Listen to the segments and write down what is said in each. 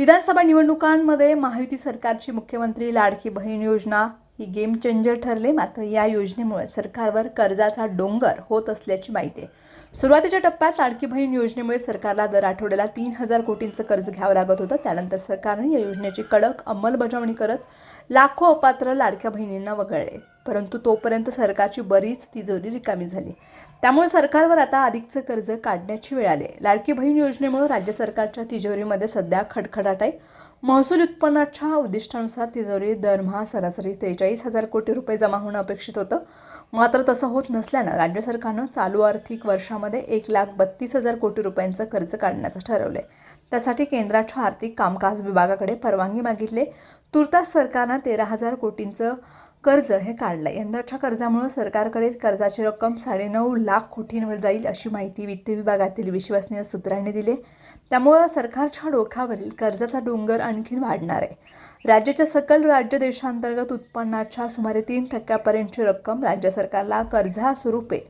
विधानसभा निवडणुकांमध्ये महायुती सरकारची मुख्यमंत्री लाडकी बहीण योजना ही गेम चेंजर ठरले. मात्र या योजनेमुळे सरकारवर कर्जाचा डोंगर होत असल्याची माहिती आहे. सुरुवातीच्या टप्प्यात लाडकी बहीण योजनेमुळे सरकारला दर आठवड्याला तीन हजार कोटींचं कर्ज घ्यावं लागत होतं. त्यानंतर सरकारने या योजनेची कडक अंमलबजावणी करत लाखो अपात्र लाडक्या बहिणींना वगळले. परंतु तोपर्यंत सरकारची बरीच तिजोरी रिकामी झाली. त्यामुळे सरकारवर आता अधिकचं कर्ज काढण्याची वेळ आली. लाडकी बहीण योजनेमुळे राज्य सरकारच्या तिजोरीमध्ये सध्या खडखडाट आहे. महसूल उत्पन्नाच्या उद्दिष्टानुसार तिजोरी दरमहा सरासरी त्रेचाळीस हजार कोटी रुपये जमा होणं अपेक्षित होतं. मात्र तसं होत नसल्यानं राज्य सरकारनं चालू आर्थिक वर्षामध्ये एक लाख बत्तीस हजार कोटी रुपयांचं कर्ज काढण्याचं ठरवलंय. त्यासाठी केंद्राच्या आर्थिक कामकाज विभागाकडे परवानगी मागितली. तुर्तास सरकारनं तेरा हजार कोटींचं कर्ज हे काढलं यंदाच्या कर्जामुळे सरकारकडे कर्जाची रक्कम साडेनऊ लाख कोटींवर जाईल अशी माहिती वित्त विभागातील विश्वसनीय सूत्रांनी दिली. त्यामुळं सरकारच्या डोक्यावरील कर्जाचा डोंगर आणखीन वाढणार आहे. राज्याच्या सकल राज्य देशांतर्गत उत्पन्नाच्या सुमारे तीन टक्क्यापर्यंतची रक्कम राज्य सरकारला कर्जा स्वरूपे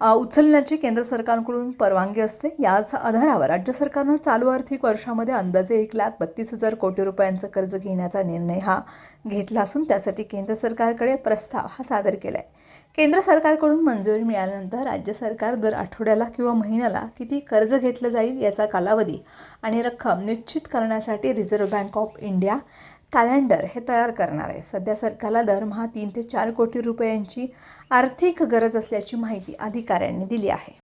उचलण्याची केंद्र सरकारकडून परवानगी असते. याच आधारावर राज्य सरकारनं चालू आर्थिक वर्षामध्ये अंदाजे एक लाख बत्तीस हजार कोटी रुपयांचं कर्ज घेण्याचा निर्णय हा घेतला असून त्यासाठी केंद्र सरकारकडे प्रस्ताव हा सादर केला आहे केंद्र सरकारकडून मंजुरी मिळाल्यानंतर राज्य सरकार दर आठवड्याला किंवा महिन्याला किती कर्ज घेतलं जाईल याचा कालावधी आणि रक्कम निश्चित करण्यासाठी reserve bank of India calendar हे तयार करणार आहे. सध्या सरकारला दरमहा तीन ते चार कोटी रुपयांची आर्थिक गरज असल्याची माहिती अधिकाऱ्यांनी दिली आहे.